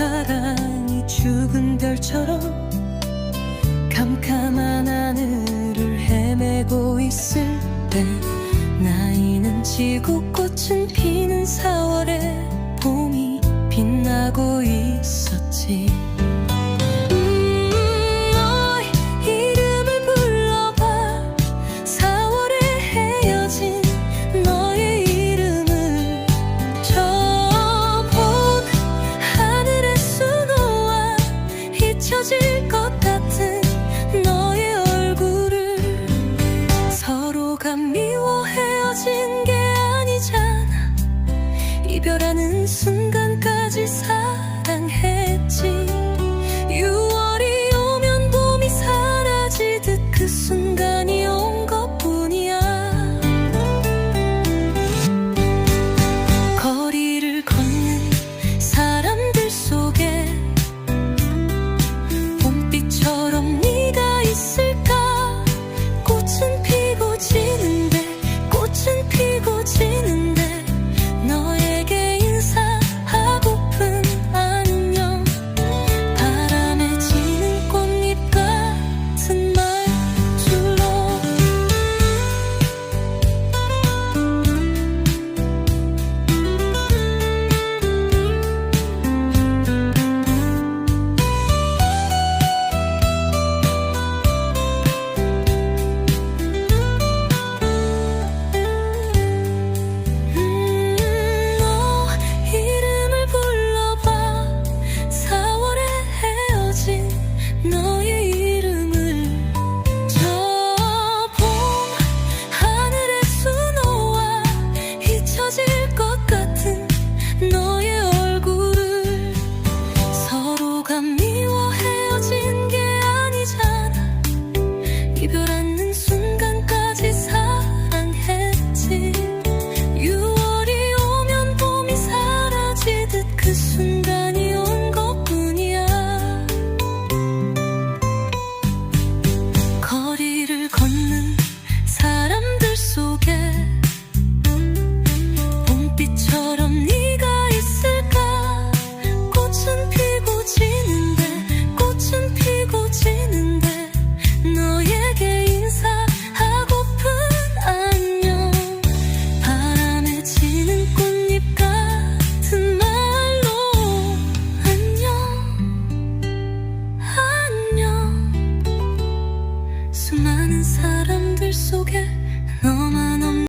사랑이 죽은 별처럼 캄캄한 하늘을 헤매고 있을 때 나이는 지고 꽃은 피는 4월에 봄이 빛나고 있었지 헤어진 게 아니잖아. 이별하는 순간까지 사랑했지 하늘 속에